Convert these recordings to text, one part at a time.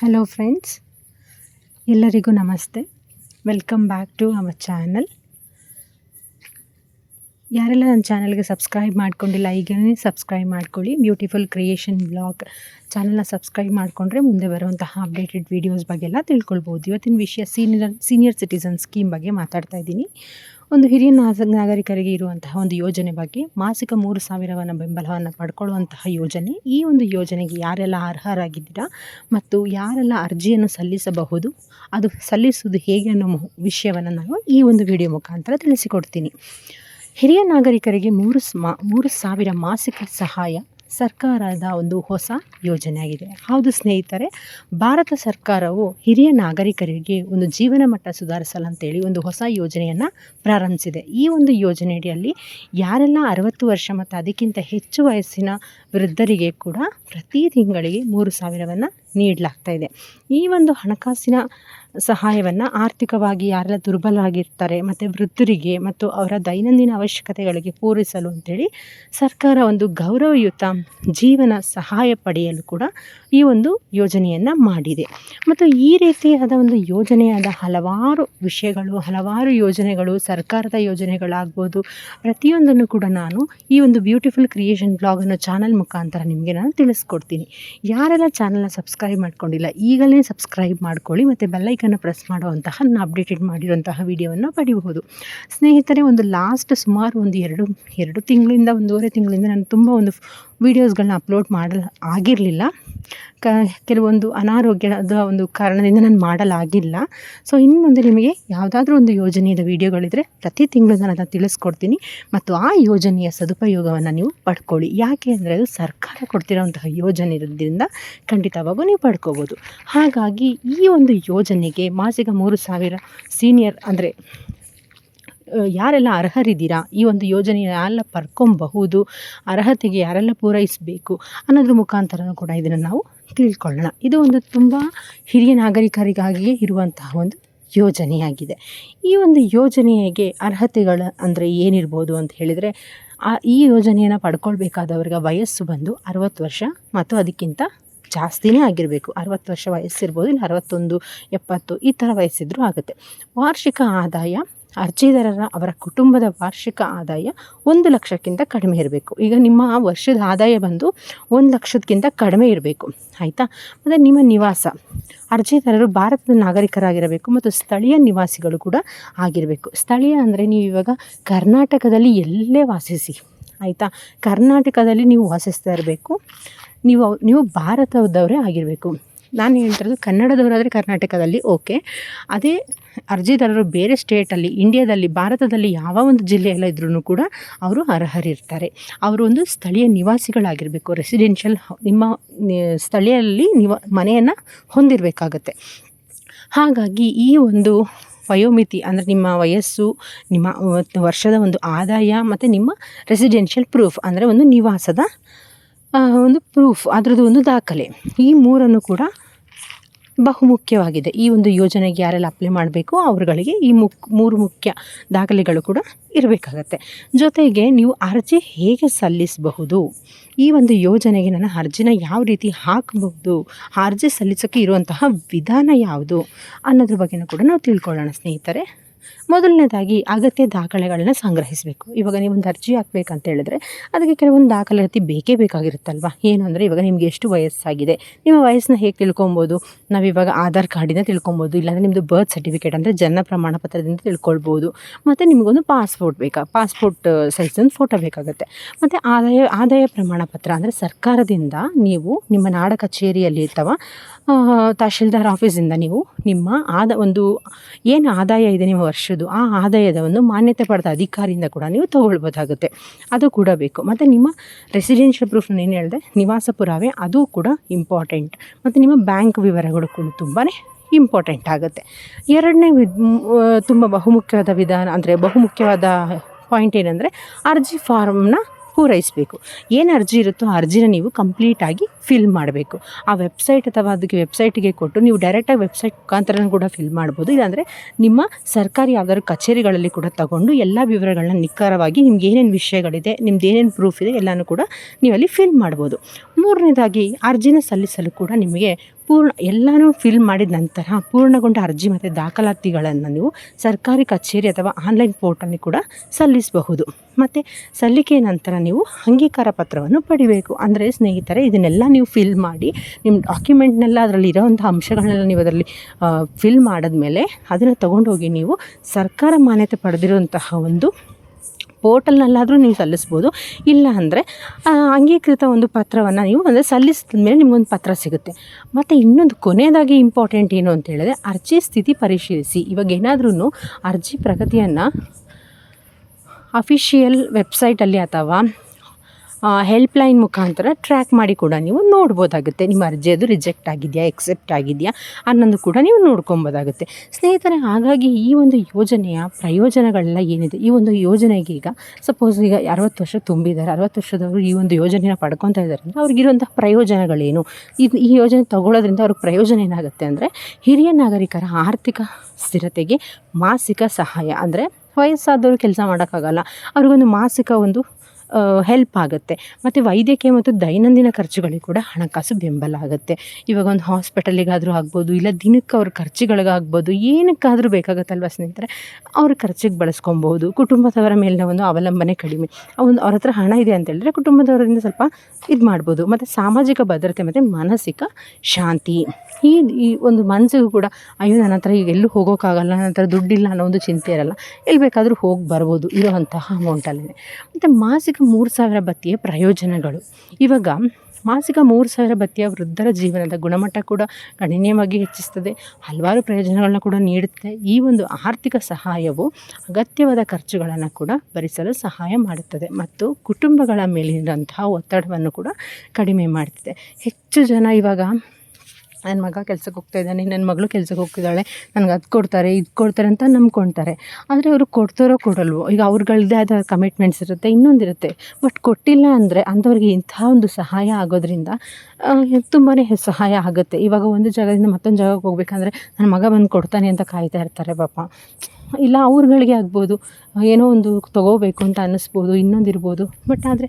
Hello friends ಎಲ್ಲರಿಗೂ ನಮಸ್ತೆ. Welcome back to our channel ಯಾರೆಲ್ಲ ನನ್ನ ಚಾನಲ್ಗೆ ಸಬ್ಸ್ಕ್ರೈಬ್ ಮಾಡ್ಕೊಂಡಿಲ್ಲ ಈಗಲೇ ಸಬ್ಸ್ಕ್ರೈಬ್ ಮಾಡ್ಕೊಳ್ಳಿ. ಬ್ಯೂಟಿಫುಲ್ ಕ್ರಿಯೇಷನ್ ಬ್ಲಾಗ್ ಚಾನಲ್ನ ಸಬ್ಸ್ಕ್ರೈಬ್ ಮಾಡಿಕೊಂಡ್ರೆ ಮುಂದೆ ಬರುವಂತಹ ಅಪ್ಡೇಟೆಡ್ ವೀಡಿಯೋಸ್ ಬಗ್ಗೆ ಎಲ್ಲ ತಿಳ್ಕೊಳ್ಬೋದು. ಇವತ್ತಿನ ವಿಷಯ ಸೀನಿಯರ್ ಸೀನಿಯರ್ ಸಿಟಿಸನ್ ಸ್ಕೀಮ್ ಬಗ್ಗೆ ಮಾತಾಡ್ತಾ ಇದ್ದೀನಿ. ಒಂದು ಹಿರಿಯ ನಾಗರಿಕರಿಗೆ ಇರುವಂತಹ ಒಂದು ಯೋಜನೆ ಬಗ್ಗೆ ಮಾಸಿಕ ಮೂರು ಸಾವಿರವನ್ನು ಬೆಂಬಲವನ್ನು ಪಡ್ಕೊಳ್ಳುವಂತಹ ಯೋಜನೆ. ಈ ಒಂದು ಯೋಜನೆಗೆ ಯಾರೆಲ್ಲ ಅರ್ಹರಾಗಿದ್ದೀರಾ ಮತ್ತು ಯಾರೆಲ್ಲ ಅರ್ಜಿಯನ್ನು ಸಲ್ಲಿಸಬಹುದು, ಅದು ಸಲ್ಲಿಸುವುದು ಹೇಗೆ ಅನ್ನೋ ವಿಷಯವನ್ನು ನಾನು ಈ ಒಂದು ವಿಡಿಯೋ ಮುಖಾಂತರ ತಿಳಿಸಿಕೊಡ್ತೀನಿ. ಹಿರಿಯ ನಾಗರಿಕರಿಗೆ ಮೂರು ಸ್ಮ ಮೂರು ಸಾವಿರ ಮಾಸಿಕ ಸಹಾಯ ಸರ್ಕಾರದ ಒಂದು ಹೊಸ ಯೋಜನೆಯಾಗಿದೆ. ಹೌದು ಸ್ನೇಹಿತರೆ, ಭಾರತ ಸರ್ಕಾರವು ಹಿರಿಯ ನಾಗರಿಕರಿಗೆ ಒಂದು ಜೀವನ ಮಟ್ಟ ಸುಧಾರಿಸಲಂತೇಳಿ ಒಂದು ಹೊಸ ಯೋಜನೆಯನ್ನು ಪ್ರಾರಂಭಿಸಿದೆ. ಈ ಒಂದು ಯೋಜನೆಯಡಿಯಲ್ಲಿ ಯಾರೆಲ್ಲ ಅರವತ್ತು ವರ್ಷ ಮತ್ತು ಅದಕ್ಕಿಂತ ಹೆಚ್ಚು ವಯಸ್ಸಿನ ವೃದ್ಧರಿಗೆ ಕೂಡ ಪ್ರತಿ ತಿಂಗಳಿಗೆ ಮೂರು ಸಾವಿರವನ್ನು ನೀಡಲಾಗ್ತಾ ಇದೆ. ಈ ಒಂದು ಹಣಕಾಸಿನ ಸಹಾಯವನ್ನು ಆರ್ಥಿಕವಾಗಿ ಯಾರೆಲ್ಲ ದುರ್ಬಲರಾಗಿರ್ತಾರೆ ಮತ್ತು ವೃದ್ಧರಿಗೆ ಮತ್ತು ಅವರ ದೈನಂದಿನ ಅವಶ್ಯಕತೆಗಳಿಗೆ ಪೂರೈಸಲು ಅಂತೇಳಿ ಸರ್ಕಾರ ಒಂದು ಗೌರವಯುತ ಜೀವನ ಸಹಾಯ ಪಡೆಯಲು ಕೂಡ ಈ ಒಂದು ಯೋಜನೆಯನ್ನು ಮಾಡಿದೆ. ಮತ್ತು ಈ ರೀತಿಯಾದ ಒಂದು ಯೋಜನೆಯಾದ ಹಲವಾರು ವಿಷಯಗಳು, ಹಲವಾರು ಯೋಜನೆಗಳು, ಸರ್ಕಾರದ ಯೋಜನೆಗಳಾಗ್ಬೋದು, ಪ್ರತಿಯೊಂದನ್ನು ಕೂಡ ನಾನು ಈ ಒಂದು ಬ್ಯೂಟಿಫುಲ್ ಕ್ರಿಯೇಷನ್ ಬ್ಲಾಗ್ ಅನ್ನೋ ಚಾನಲ್ ಮುಖಾಂತರ ನಿಮಗೆ ನಾನು ತಿಳಿಸ್ಕೊಡ್ತೀನಿ. ಯಾರೆಲ್ಲ ಚಾನಲ್ನ ಸಬ್ಸ್ಕ್ರೈಬ್ ಮಾಡ್ಕೊಂಡಿಲ್ಲ, ಈಗಲೇ ಸಬ್ಸ್ಕ್ರೈಬ್ ಮಾಡ್ಕೊಳ್ಳಿ ಮತ್ತು ಬೆಲ್ಲೈಕನ್ನು ಪ್ರೆಸ್ ಮಾಡುವಂತಹ ಅಪ್ಡೇಟೆಡ್ ಮಾಡಿರುವಂತಹ ವಿಡಿಯೋವನ್ನು ಪಡಿಬಹುದು. ಸ್ನೇಹಿತರೆ, ಒಂದು ಲಾಸ್ಟ್ ಸುಮಾರು ಒಂದು ಎರಡು ಎರಡು ತಿಂಗಳಿಂದ, ಒಂದೂವರೆ ತಿಂಗಳಿಂದ ನಾನು ತುಂಬ ಒಂದು ವೀಡಿಯೋಸ್ಗಳನ್ನ ಅಪ್ಲೋಡ್ ಮಾಡಲು ಆಗಿರಲಿಲ್ಲ. ಕ, ಕೆಲವೊಂದು ಅನಾರೋಗ್ಯದ ಒಂದು ಕಾರಣದಿಂದ ನಾನು ಮಾಡಲಾಗಿಲ್ಲ ಸೊ, ಇನ್ನು ಮುಂದೆ ನಿಮಗೆ ಯಾವುದಾದ್ರೂ ಒಂದು ಯೋಜನೆಯ ವೀಡಿಯೋಗಳಿದ್ದರೆ ಪ್ರತಿ ತಿಂಗಳು ನಾನು ಅದನ್ನು ತಿಳಿಸ್ಕೊಡ್ತೀನಿ. ಮತ್ತು ಆ ಯೋಜನೆಯ ಸದುಪಯೋಗವನ್ನು ನೀವು ಪಡ್ಕೊಳ್ಳಿ. ಯಾಕೆ ಅಂದರೆ ಅದು ಸರ್ಕಾರ ಕೊಡ್ತಿರೋಂತಹ ಯೋಜನೆ ಇರೋದ್ರಿಂದ ಖಂಡಿತವಾಗೂ ನೀವು ಪಡ್ಕೋಬೋದು. ಹಾಗಾಗಿ ಈ ಒಂದು ಯೋಜನೆಗೆ ಮಾಸಿಕ ಮೂರು ಸಾವಿರ ಸೀನಿಯರ್ ಅಂದರೆ ಯಾರೆಲ್ಲ ಅರ್ಹರಿದ್ದೀರಾ? ಈ ಒಂದು ಯೋಜನೆ ಯಾರೆಲ್ಲ ಪಡ್ಕೊಬಹುದು? ಅರ್ಹತೆಗೆ ಯಾರೆಲ್ಲ ಪೂರೈಸಬೇಕು? ಅನ್ನೋದ್ರ ಮುಖಾಂತರ ಕೂಡ ಇದನ್ನು ನಾವು ತಿಳ್ಕೊಳ್ಳೋಣ. ಇದು ಒಂದು ತುಂಬ ಹಿರಿಯ ನಾಗರಿಕರಿಗಾಗಿಯೇ ಇರುವಂತಹ ಒಂದು ಯೋಜನೆಯಾಗಿದೆ. ಈ ಒಂದು ಯೋಜನೆಗೆ ಅರ್ಹತೆಗಳ ಅಂದರೆ ಏನಿರ್ಬೋದು ಅಂತ ಹೇಳಿದರೆ, ಆ, ಈ ಯೋಜನೆಯನ್ನು ಪಡ್ಕೊಳ್ಬೇಕಾದವ್ರಿಗೆ ವಯಸ್ಸು ಬಂದು ಅರವತ್ತು ವರ್ಷ ಮತ್ತು ಅದಕ್ಕಿಂತ ಜಾಸ್ತಿನೇ ಆಗಿರಬೇಕು. ಅರವತ್ತು ವರ್ಷ ವಯಸ್ಸಿರ್ಬೋದು, ಇಲ್ಲ ಅರವತ್ತೊಂದು, ಎಪ್ಪತ್ತು ಈ ಥರ ವಯಸ್ಸಿದ್ರೂ ಆಗುತ್ತೆ. ವಾರ್ಷಿಕ ಆದಾಯ ಅರ್ಜಿದಾರರ ಅವರ ಕುಟುಂಬದ ವಾರ್ಷಿಕ ಆದಾಯ ಒಂದು ಲಕ್ಷಕ್ಕಿಂತ ಕಡಿಮೆ ಇರಬೇಕು. ಈಗ ನಿಮ್ಮ ವರ್ಷದ ಆದಾಯ ಬಂದು ಒಂದು ಲಕ್ಷಕ್ಕಿಂತ ಕಡಿಮೆ ಇರಬೇಕು. ಆಯಿತಾ? ಮತ್ತು ನಿಮ್ಮ ನಿವಾಸ. ಅರ್ಜಿದಾರರು ಭಾರತದ ನಾಗರಿಕರಾಗಿರಬೇಕು ಮತ್ತು ಸ್ಥಳೀಯ ನಿವಾಸಿಗಳು ಕೂಡ ಆಗಿರಬೇಕು. ಸ್ಥಳೀಯ ಅಂದರೆ ನೀವು ಇವಾಗ ಕರ್ನಾಟಕದಲ್ಲಿ ಎಲ್ಲೇ ವಾಸಿಸಿ. ಆಯಿತಾ? ಕರ್ನಾಟಕದಲ್ಲಿ ನೀವು ವಾಸಿಸ್ತಾ ಇರಬೇಕು. ನೀವು ನೀವು ಭಾರತದವರೇ ಆಗಿರಬೇಕು. ನಾನು ಹೇಳ್ತಿರೋದು, ಕನ್ನಡದವರಾದರೆ ಕರ್ನಾಟಕದಲ್ಲಿ ಓಕೆ ಅದೇ ಅರ್ಜಿದಾರರು ಬೇರೆ ಸ್ಟೇಟಲ್ಲಿ ಇಂಡಿಯಾದಲ್ಲಿ ಭಾರತದಲ್ಲಿ ಯಾವ ಒಂದು ಜಿಲ್ಲೆಯಲ್ಲ ಇದ್ರೂ ಕೂಡ ಅವರು ಅರ್ಹರಿರ್ತಾರೆ. ಅವರು ಒಂದು ಸ್ಥಳೀಯ ನಿವಾಸಿಗಳಾಗಿರಬೇಕು ರೆಸಿಡೆನ್ಷಿಯಲ್ ನಿಮ್ಮ ಸ್ಥಳೀಯಲ್ಲಿ ನಿವ, ಮನೆಯನ್ನು ಹೊಂದಿರಬೇಕಾಗತ್ತೆ. ಹಾಗಾಗಿ ಈ ಒಂದು ವಯೋಮಿತಿ, ಅಂದರೆ ನಿಮ್ಮ ವಯಸ್ಸು, ನಿಮ್ಮ, ವರ್ಷದ ಒಂದು ಆದಾಯ, ಮತ್ತು ನಿಮ್ಮ ರೆಸಿಡೆನ್ಷಿಯಲ್ ಪ್ರೂಫ್ ಅಂದರೆ ಒಂದು ನಿವಾಸದ ಒಂದು ಪ್ರೂಫ್ ಅದರದ್ದು ಒಂದು ದಾಖಲೆ. ಈ ಮೂರನ್ನು ಕೂಡ ಬಹುಮುಖ್ಯವಾಗಿದೆ. ಈ ಒಂದು ಯೋಜನೆಗೆ ಯಾರೆಲ್ಲ ಅಪ್ಲೈ ಮಾಡಬೇಕು, ಅವರುಗಳಿಗೆ ಈ ಮುಕ್, ಮೂರು ಮುಖ್ಯ ದಾಖಲೆಗಳು ಕೂಡ ಇರಬೇಕಾಗತ್ತೆ. ಜೊತೆಗೆ ನೀವು ಅರ್ಜಿ ಹೇಗೆ ಸಲ್ಲಿಸಬಹುದು? ಈ ಒಂದು ಯೋಜನೆಗೆ ನನ್ನ ಅರ್ಜಿನ ಯಾವ ರೀತಿ ಹಾಕಬಹುದು? ಅರ್ಜಿ ಸಲ್ಲಿಸೋಕ್ಕೆ ಇರುವಂತಹ ವಿಧಾನ ಯಾವುದು ಅನ್ನೋದ್ರ ಬಗ್ಗೆನೂ ಕೂಡ ನಾವು ತಿಳ್ಕೊಳ್ಳೋಣ ಸ್ನೇಹಿತರೆ. ಮೊದಲನೇದಾಗಿ ಅಗತ್ಯ ದಾಖಲೆಗಳನ್ನ ಸಂಗ್ರಹಿಸಬೇಕು. ಇವಾಗ ನೀವೊಂದು ಅರ್ಜಿ ಹಾಕ್ಬೇಕಂತ ಹೇಳಿದ್ರೆ ಅದಕ್ಕೆ ಕೆಲವೊಂದು ದಾಖಲಾತಿ ಬೇಕೇ ಬೇಕಾಗಿರುತ್ತಲ್ವ? ಏನು ಅಂದರೆ ಇವಾಗ ನಿಮಗೆ ಎಷ್ಟು ವಯಸ್ಸಾಗಿದೆ? ನಿಮ್ಮ ವಯಸ್ಸನ್ನ ಹೇಗೆ ತಿಳ್ಕೊಬೋದು? ನಾವು ಇವಾಗ ಆಧಾರ್ ಕಾರ್ಡಿಂದ ತಿಳ್ಕೊಬೋದು, ಇಲ್ಲಾಂದರೆ ನಿಮ್ಮದು ಬರ್ತ್ ಸರ್ಟಿಫಿಕೇಟ್ ಅಂದರೆ ಜನ್ಮ ಪ್ರಮಾಣ ಪತ್ರದಿಂದ ತಿಳ್ಕೊಳ್ಬೋದು, ಮತ್ತು ನಿಮಗೊಂದು ಪಾಸ್ಪೋರ್ಟ್ ಬೇಕಾ? ಪಾಸ್ಪೋರ್ಟ್ ಸೈಜ್ ಫೋಟೋ ಬೇಕಾಗುತ್ತೆ. ಮತ್ತು ಆದಾಯ ಆದಾಯ ಪ್ರಮಾಣ ಪತ್ರ ಅಂದರೆ ಸರ್ಕಾರದಿಂದ ನೀವು ನಿಮ್ಮ ನಾಡ ಕಚೇರಿಯಲ್ಲಿ ಅಥವಾ ತಹಶೀಲ್ದಾರ್ ಆಫೀಸಿಂದ ನೀವು ನಿಮ್ಮ ಆದ, ಒಂದು, ಏನು ಆದಾಯ ಇದೆ ನಿಮ್ಮ ವರ್ಷದ್ದು ಆ ಆದಾಯದ ಒಂದು ಮಾನ್ಯತೆ ಪಡೆದ ಅಧಿಕಾರಿಯಿಂದ ಕೂಡ ನೀವು ತಗೊಳ್ಬೋದಾಗುತ್ತೆ. ಅದು ಕೂಡ ಬೇಕು. ಮತ್ತು ನಿಮ್ಮ ರೆಸಿಡೆನ್ಷಿಯಲ್ ಪ್ರೂಫ್ ಏನು ಹೇಳಿದೆ, ನಿವಾಸ ಪುರಾವೆ ಅದು ಕೂಡ ಇಂಪಾರ್ಟೆಂಟ್ ಮತ್ತು ನಿಮ್ಮ ಬ್ಯಾಂಕ್ ವಿವರಗಳು ಕೂಡ ತುಂಬಾ ಇಂಪಾರ್ಟೆಂಟ್ ಆಗುತ್ತೆ. ಎರಡನೇ ವಿದ್ ತುಂಬ ಬಹುಮುಖ್ಯವಾದ ವಿಧಾನ ಅಂದರೆ ಬಹುಮುಖ್ಯವಾದ ಪಾಯಿಂಟ್ ಏನಂದರೆ ಅರ್ಜಿ ಫಾರ್ಮ್ನ ಪೂರೈಸಬೇಕು. ಏನು ಅರ್ಜಿ ಇರುತ್ತೋ ಆ ಅರ್ಜಿನ ನೀವು ಕಂಪ್ಲೀಟಾಗಿ ಫಿಲ್ ಮಾಡಬೇಕು. ಆ ವೆಬ್ಸೈಟ್ ಅಥವಾ ಅದಕ್ಕೆ ವೆಬ್ಸೈಟಿಗೆ ಕೊಟ್ಟು ನೀವು ಡೈರೆಕ್ಟಾಗಿ ವೆಬ್ಸೈಟ್ ಮುಖಾಂತರ ಕೂಡ ಫಿಲ್ ಮಾಡ್ಬೋದು. ಇಲ್ಲಾಂದರೆ ನಿಮ್ಮ ಸರ್ಕಾರಿ ಯಾವ್ದಾದ್ರು ಕಚೇರಿಗಳಲ್ಲಿ ಕೂಡ ತಗೊಂಡು ಎಲ್ಲ ವಿವರಗಳನ್ನ ನಿಖರವಾಗಿ ನಿಮ್ಗೆ ಏನೇನು ವಿಷಯಗಳಿದೆ, ನಿಮ್ದು ಏನೇನು ಪ್ರೂಫ್ ಇದೆ ಎಲ್ಲನೂ ಕೂಡ ನೀವಲ್ಲಿ ಫಿಲ್ ಮಾಡ್ಬೋದು. ಮೂರನೇದಾಗಿ ಅರ್ಜಿನ ಸಲ್ಲಿಸಲು ಕೂಡ ನಿಮಗೆ ಪೂರ್ಣ ಎಲ್ಲನೂ ಫಿಲ್ ಮಾಡಿದ ನಂತರ ಪೂರ್ಣಗೊಂಡ ಅರ್ಜಿ ಮತ್ತು ದಾಖಲಾತಿಗಳನ್ನು ನೀವು ಸರ್ಕಾರಿ ಕಚೇರಿ ಅಥವಾ ಆನ್ಲೈನ್ ಪೋರ್ಟಲ್ಲಿ ಕೂಡ ಸಲ್ಲಿಸಬಹುದು. ಮತ್ತು ಸಲ್ಲಿಕೆ ನಂತರ ನೀವು ಅಂಗೀಕಾರ ಪತ್ರವನ್ನು ಪಡಿಬೇಕು. ಅಂದರೆ ಸ್ನೇಹಿತರೆ, ಇದನ್ನೆಲ್ಲ ನೀವು ಫಿಲ್ ಮಾಡಿ ನಿಮ್ಮ ಡಾಕ್ಯುಮೆಂಟ್ನೆಲ್ಲ ಅದರಲ್ಲಿ ಇರೋವಂಥ ಅಂಶಗಳನ್ನೆಲ್ಲ ನೀವು ಅದರಲ್ಲಿ ಫಿಲ್ ಮಾಡಿದ್ಮೇಲೆ ಅದನ್ನು ತೊಗೊಂಡೋಗಿ ನೀವು ಸರ್ಕಾರ ಮಾನ್ಯತೆ ಪಡೆದಿರುವಂತಹ ಒಂದು ಪೋರ್ಟಲ್ನಲ್ಲಾದರೂ ನೀವು ಸಲ್ಲಿಸ್ಬೋದು. ಇಲ್ಲ ಅಂದರೆ ಅಂಗೀಕೃತ ಒಂದು ಪತ್ರವನ್ನು ನೀವು ಅಂದರೆ ಸಲ್ಲಿಸಿದ ಮೇಲೆ ನಿಮಗೊಂದು ಪತ್ರ ಸಿಗುತ್ತೆ. ಮತ್ತು ಇನ್ನೊಂದು ಕೊನೆಯದಾಗಿ ಇಂಪಾರ್ಟೆಂಟ್ ಏನು ಅಂತ ಹೇಳಿದ್ರೆ, ಅರ್ಜಿ ಸ್ಥಿತಿ ಪರಿಶೀಲಿಸಿ. ಇವಾಗ ಏನಾದ್ರೂ ಅರ್ಜಿ ಪ್ರಗತಿಯನ್ನು ಅಫಿಷಿಯಲ್ ವೆಬ್ಸೈಟಲ್ಲಿ ಅಥವಾ ಹೆಲ್ಪ್ಲೈನ್ ಮುಖಾಂತರ ಟ್ರ್ಯಾಕ್ ಮಾಡಿ ಕೂಡ ನೀವು ನೋಡ್ಬೋದಾಗುತ್ತೆ. ನಿಮ್ಮ ಅರ್ಜಿ ಅದು ರಿಜೆಕ್ಟ್ ಆಗಿದೆಯಾ ಎಕ್ಸೆಪ್ಟ್ ಆಗಿದೆಯಾ ಅನ್ನೋದು ಕೂಡ ನೀವು ನೋಡ್ಕೊಬೋದಾಗುತ್ತೆ. ಸ್ನೇಹಿತರೆ, ಹಾಗಾಗಿ ಈ ಒಂದು ಯೋಜನೆಯ ಪ್ರಯೋಜನಗಳೆಲ್ಲ ಏನಿದೆ? ಈ ಒಂದು ಯೋಜನೆಗೆ ಈಗ ಸಪೋಸ್ ಈಗ ಅರವತ್ತು ವರ್ಷ ತುಂಬಿದ್ದಾರೆ. ಅರವತ್ತು ವರ್ಷದವರು ಈ ಒಂದು ಯೋಜನೆಯನ್ನು ಪಡ್ಕೊತಾ ಇದ್ದಾರೆ ಅಂದರೆ ಅವ್ರಿಗಿರುವಂಥ ಪ್ರಯೋಜನಗಳೇನು? ಇದು ಈ ಯೋಜನೆ ತಗೊಳ್ಳೋದ್ರಿಂದ ಅವ್ರಿಗೆ ಪ್ರಯೋಜನ ಏನಾಗುತ್ತೆ ಅಂದರೆ ಹಿರಿಯ ನಾಗರಿಕರ ಆರ್ಥಿಕ ಸ್ಥಿರತೆಗೆ ಮಾಸಿಕ ಸಹಾಯ ಅಂದರೆ ವಯಸ್ಸಾದವರು ಕೆಲಸ ಮಾಡೋಕ್ಕಾಗಲ್ಲ. ಅವ್ರಿಗೊಂದು ಮಾಸಿಕ ಒಂದು ಹೆಲ್ಪ್ ಆಗುತ್ತೆ. ಮತ್ತು ವೈದ್ಯಕೀಯ ಮತ್ತು ದೈನಂದಿನ ಖರ್ಚುಗಳಿಗೆ ಕೂಡ ಹಣಕಾಸು ಬೆಂಬಲ ಆಗುತ್ತೆ. ಇವಾಗ ಒಂದು ಹಾಸ್ಪಿಟಲಿಗಾದರೂ ಆಗ್ಬೋದು, ಇಲ್ಲ ದಿನಕ್ಕೆ ಅವ್ರ ಖರ್ಚುಗಳಿಗಾಗ್ಬೋದು, ಏನಕ್ಕಾದರೂ ಬೇಕಾಗುತ್ತಲ್ವ ಸ್ನೇಹಿತರೆ? ಅವ್ರ ಖರ್ಚಿಗೆ ಬಳಸ್ಕೊಬೋದು. ಕುಟುಂಬದವರ ಮೇಲಿನ ಒಂದು ಅವಲಂಬನೆ ಕಡಿಮೆ. ಒಂದು ಅವ್ರ ಹತ್ರ ಹಣ ಇದೆ ಅಂತ ಹೇಳಿದ್ರೆ ಕುಟುಂಬದವರಿಂದ ಸ್ವಲ್ಪ ಇದು ಮಾಡ್ಬೋದು. ಮತ್ತು ಸಾಮಾಜಿಕ ಭದ್ರತೆ ಮತ್ತು ಮಾನಸಿಕ ಶಾಂತಿ. ಈ ಈ ಒಂದು ಮನಸ್ಸಿಗೂ ಕೂಡ, ಅಯ್ಯೋ, ನನ್ನ ಹತ್ರ ಈಗ ಎಲ್ಲೂ ಹೋಗೋಕ್ಕಾಗಲ್ಲ, ನನ್ನ ಹತ್ರ ದುಡ್ಡಿಲ್ಲ ಅನ್ನೋ ಒಂದು ಚಿಂತೆ ಇರಲ್ಲ. ಎಲ್ಲಿ ಬೇಕಾದರೂ ಹೋಗಿ ಬರ್ಬೋದು. ಇರುವಂತಹ ಅಮೌಂಟಲ್ಲೇ ಮತ್ತು ಮಾಸಿಕ ಮೂರು ಸಾವಿರ ಬತ್ತಿಯ ಪ್ರಯೋಜನಗಳು. ಇವಾಗ ಮಾಸಿಕ ಮೂರು ಸಾವಿರ ಬತ್ತಿಯ ವೃದ್ಧರ ಜೀವನದ ಗುಣಮಟ್ಟ ಕೂಡ ಗಣನೀಯವಾಗಿ ಹೆಚ್ಚಿಸ್ತದೆ. ಹಲವಾರು ಪ್ರಯೋಜನಗಳನ್ನ ಕೂಡ ನೀಡುತ್ತೆ. ಈ ಒಂದು ಆರ್ಥಿಕ ಸಹಾಯವು ಅಗತ್ಯವಾದ ಖರ್ಚುಗಳನ್ನು ಕೂಡ ಭರಿಸಲು ಸಹಾಯ ಮಾಡುತ್ತದೆ ಮತ್ತು ಕುಟುಂಬಗಳ ಮೇಲಿರುವಂತಹ ಒತ್ತಡವನ್ನು ಕೂಡ ಕಡಿಮೆ ಮಾಡುತ್ತದೆ ಹೆಚ್ಚು ಜನ ಇವಾಗ ನನ್ನ ಮಗ ಕೆಲ್ಸಕ್ಕೆ ಹೋಗ್ತಾ ಇದ್ದಾನೆ ನನ್ನ ಮಗಳು ಕೆಲ್ಸಕ್ಕೆ ಹೋಗ್ತಿದ್ದಾಳೆ, ನನಗೆ ಅದು ಕೊಡ್ತಾರೆ, ಇದು ಕೊಡ್ತಾರೆ ಅಂತ ನಂಬ್ಕೊಳ್ತಾರೆ ಆದರೆ ಅವರು ಕೊಡ್ತಾರೋ ಕೊಡಲ್ವೋ? ಈಗ ಅವ್ರುಗಳದ್ದೇ ಆದ ಕಮಿಟ್ಮೆಂಟ್ಸ್ ಇರುತ್ತೆ ಇನ್ನೊಂದಿರುತ್ತೆ ಬಟ್ ಕೊಟ್ಟಿಲ್ಲ ಅಂದರೆ ಅಂಥವ್ರಿಗೆ ಇಂಥ ಒಂದು ಸಹಾಯ ಆಗೋದ್ರಿಂದ ತುಂಬಾ ಸಹಾಯ ಆಗುತ್ತೆ. ಇವಾಗ ಒಂದು ಜಾಗದಿಂದ ಮತ್ತೊಂದು ಜಾಗಕ್ಕೆ ಹೋಗ್ಬೇಕಂದ್ರೆ ನನ್ನ ಮಗ ಬಂದು ಕೊಡ್ತಾನೆ ಅಂತ ಕಾಯ್ತಾ ಇರ್ತಾರೆ ಪಾಪ. ಇಲ್ಲ ಅವ್ರುಗಳಿಗೆ ಆಗ್ಬೋದು, ಏನೋ ಒಂದು ತೊಗೋಬೇಕು ಅಂತ ಅನ್ನಿಸ್ಬೋದು, ಇನ್ನೊಂದು ಬಟ್ ಆದರೆ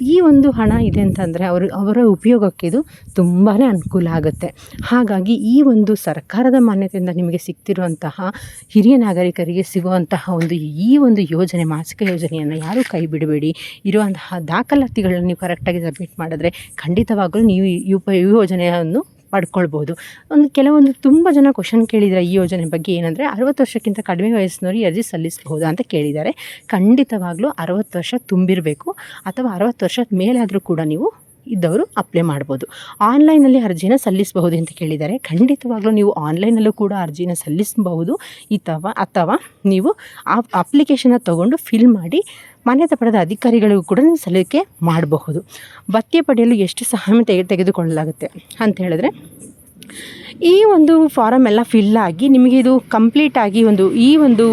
ಈ ಒಂದು ಹಣ ಇದೆ ಅಂತಂದರೆ ಅವರು, ಅವರ ಉಪಯೋಗಕ್ಕೆ ಇದು ತುಂಬಾ ಅನುಕೂಲ ಆಗುತ್ತೆ. ಹಾಗಾಗಿ ಈ ಒಂದು ಸರ್ಕಾರದ ಮಾನ್ಯತೆಯಿಂದ ನಿಮಗೆ ಸಿಗ್ತಿರುವಂತಹ ಹಿರಿಯ ನಾಗರಿಕರಿಗೆ ಸಿಗುವಂತಹ ಒಂದು ಈ ಒಂದು ಯೋಜನೆ, ಮಾಸಿಕ ಯೋಜನೆಯನ್ನು ಯಾರೂ ಕೈ ಬಿಡಬೇಡಿ. ಇರುವಂತಹ ದಾಖಲಾತಿಗಳನ್ನು ನೀವು ಕರೆಕ್ಟಾಗಿ ಸಬ್ಮಿಟ್ ಮಾಡಿದ್ರೆ ಖಂಡಿತವಾಗಲೂ ನೀವು ಈ ಉಪ ಯೋಜನೆಯನ್ನು ಪಡ್ಕೊಳ್ಬೋದು ಒಂದು ಕೆಲವೊಂದು ತುಂಬ ಜನ ಕ್ವಶನ್ ಕೇಳಿದರೆ ಈ ಯೋಜನೆ ಬಗ್ಗೆ ಏನಂದರೆ ಅರವತ್ತು ವರ್ಷಕ್ಕಿಂತ ಕಡಿಮೆ ವಯಸ್ಸಿನವರು ಅರ್ಜಿ ಸಲ್ಲಿಸಬಹುದಾ ಅಂತ ಕೇಳಿದ್ದಾರೆ. ಖಂಡಿತವಾಗಲೂ ಅರವತ್ತು ವರ್ಷ ತುಂಬಿರಬೇಕು. ಅಥವಾ ಅರವತ್ತು ವರ್ಷದ ಮೇಲಾದರೂ ಕೂಡ ನೀವು ಇದ್ದವರು ಅಪ್ಲೈ ಮಾಡ್ಬೋದು. ಆನ್ಲೈನಲ್ಲಿ ಅರ್ಜಿನ ಸಲ್ಲಿಸಬಹುದು ಅಂತ ಕೇಳಿದ್ದಾರೆ. ಖಂಡಿತವಾಗ್ಲೂ ನೀವು ಆನ್ಲೈನಲ್ಲೂ ಕೂಡ ಅರ್ಜಿನ ಸಲ್ಲಿಸಬಹುದು. ಅಥವಾ ಅಥವಾ ನೀವು ಆ ಅಪ್ಲಿಕೇಶನ್ನ ತೊಗೊಂಡು ಫಿಲ್ ಮಾಡಿ ಮಾನ್ಯತೆ ಪಡೆದ ಅಧಿಕಾರಿಗಳಿಗೂ ಕೂಡ ನೀವು ಸಲ್ಲಿಕೆ ಮಾಡಬಹುದು. ಭತ್ಯೆ ಪಡೆಯಲು ಎಷ್ಟು ಸಹಾಯ ತೆಗೆ, ತೆಗೆದುಕೊಳ್ಳಲಾಗುತ್ತೆ ಅಂತ ಹೇಳಿದ್ರೆ, ಈ ಒಂದು ಫಾರಮ್ ಎಲ್ಲ ಫಿಲ್ ಆಗಿ ನಿಮಗೆ ಇದು ಕಂಪ್ಲೀಟಾಗಿ ಒಂದು, ಈ ಒಂದು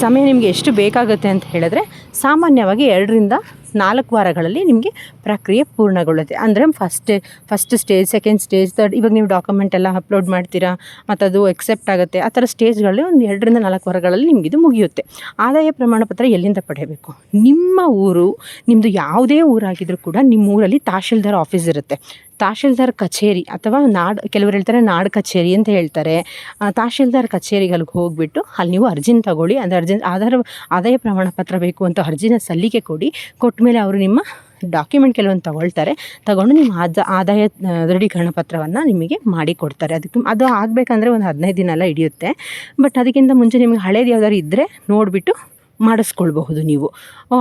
ಸಮಯ ನಿಮಗೆ ಎಷ್ಟು ಬೇಕಾಗುತ್ತೆ ಅಂತ ಹೇಳಿದ್ರೆ, ಸಾಮಾನ್ಯವಾಗಿ ಎರಡರಿಂದ ನಾಲ್ಕು ವಾರಗಳಲ್ಲಿ ನಿಮಗೆ ಪ್ರಕ್ರಿಯೆ ಪೂರ್ಣಗೊಳ್ಳುತ್ತೆ. ಅಂದರೆ first first stage second stage third ಇವಾಗ ನೀವು ಡಾಕ್ಯುಮೆಂಟ್ ಎಲ್ಲ ಅಪ್ಲೋಡ್ ಮಾಡ್ತೀರಾ ಮತ್ತು ಅದು ಎಕ್ಸೆಪ್ಟ್ ಆಗುತ್ತೆ. ಆ ಥರ ಸ್ಟೇಜ್ಗಳಲ್ಲಿ ಒಂದು ಎರಡರಿಂದ ನಾಲ್ಕು ವಾರಗಳಲ್ಲಿ ನಿಮಗಿದು ಮುಗಿಯುತ್ತೆ. ಆದಾಯ ಪ್ರಮಾಣ ಪತ್ರ ಎಲ್ಲಿಂದ ಪಡೆಯಬೇಕು? ನಿಮ್ಮ ಊರು ನಿಮ್ಮದು ಯಾವುದೇ ಊರಾಗಿದ್ದರೂ ಕೂಡ ನಿಮ್ಮ ಊರಲ್ಲಿ ತಹಶೀಲ್ದಾರ್ ಆಫೀಸ್ ಇರುತ್ತೆ. ತಹಶೀಲ್ದಾರ್ ಕಚೇರಿ ಅಥವಾ ನಾಡು, ಕೆಲವರು ಹೇಳ್ತಾರೆ ನಾಡು ಕಚೇರಿ ಅಂತ ಹೇಳ್ತಾರೆ. ತಹಶೀಲ್ದಾರ್ ಕಚೇರಿಗೆ ಅಲ್ಲಿಗೆ ಹೋಗಿಬಿಟ್ಟು ಅಲ್ಲಿ ನೀವು ಅರ್ಜಿನ ತಗೊಳ್ಳಿ ಅಂದರೆ ಅರ್ಜಿನ ಆಧಾರ, ಆದಾಯ ಪ್ರಮಾಣ ಪತ್ರ ಬೇಕು ಅಂತ ಅರ್ಜಿನ ಸಲ್ಲಿಕೆ ಕೊಡಿ. ಕೊಟ್ಟ ಮೇಲೆ ಅವರು ನಿಮ್ಮ ಡಾಕ್ಯುಮೆಂಟ್ ಕೆಲವೊಂದು ತಗೊಳ್ತಾರೆ. ತಗೊಂಡು ನಿಮ್ಮ ಆದ, ಆದಾಯ ದೃಢೀಕರಣ ಪತ್ರವನ್ನು ನಿಮಗೆ ಮಾಡಿ ಕೊಡ್ತಾರೆ. ಅದಕ್ಕೆ ಅದು ಆಗಬೇಕಂದ್ರೆ ಒಂದು ಹದಿನೈದು ದಿನ ಎಲ್ಲ ಹಿಡಿಯುತ್ತೆ. ಬಟ್ ಅದಕ್ಕಿಂತ ಮುಂಚೆ ನಿಮಗೆ ಹಳೇದು ಯಾವ್ದಾದ್ರು ಇದ್ದರೆ ನೋಡಿಬಿಟ್ಟು ಮಾಡಿಸ್ಕೊಳ್ಬಹುದು ನೀವು.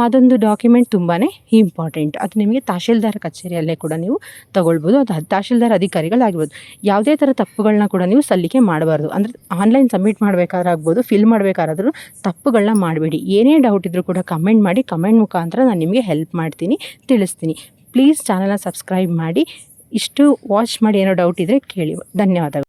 ಅದೊಂದು ಡಾಕ್ಯುಮೆಂಟ್ ತುಂಬಾ ಇಂಪಾರ್ಟೆಂಟ್ ಅದು ನಿಮಗೆ ತಹಶೀಲ್ದಾರ್ ಕಚೇರಿಯಲ್ಲೇ ಕೂಡ ನೀವು ತಗೊಳ್ಬೋದು ಅದು ತಹಶೀಲ್ದಾರ್ ಅಧಿಕಾರಿಗಳಾಗಿರ್ಬೋದು. ಯಾವುದೇ ಥರ ತಪ್ಪುಗಳನ್ನ ಕೂಡ ನೀವು ಸಲ್ಲಿಕೆ ಮಾಡಬಾರ್ದು. ಅಂದರೆ ಆನ್ಲೈನ್ ಸಬ್ಮಿಟ್ ಮಾಡಬೇಕಾದ್ರಾಗ್ಬೋದು ಫಿಲ್ ಮಾಡಬೇಕಾದ್ರೂ ತಪ್ಪುಗಳನ್ನ ಮಾಡಬೇಡಿ. ಏನೇ ಡೌಟ್ ಇದ್ದರೂ ಕೂಡ ಕಮೆಂಟ್ ಮಾಡಿ ಕಮೆಂಟ್ ಮುಖಾಂತರ ನಾನು ನಿಮಗೆ ಹೆಲ್ಪ್ ಮಾಡ್ತೀನಿ, ತಿಳಿಸ್ತೀನಿ. ಪ್ಲೀಸ್ ಚಾನಲ್ನ ಸಬ್ಸ್ಕ್ರೈಬ್ ಮಾಡಿ. ಇಷ್ಟು ವಾಚ್ ಮಾಡಿ ಏನೋ ಡೌಟ್ ಇದ್ದರೆ ಕೇಳಿ. ಧನ್ಯವಾದಗಳು.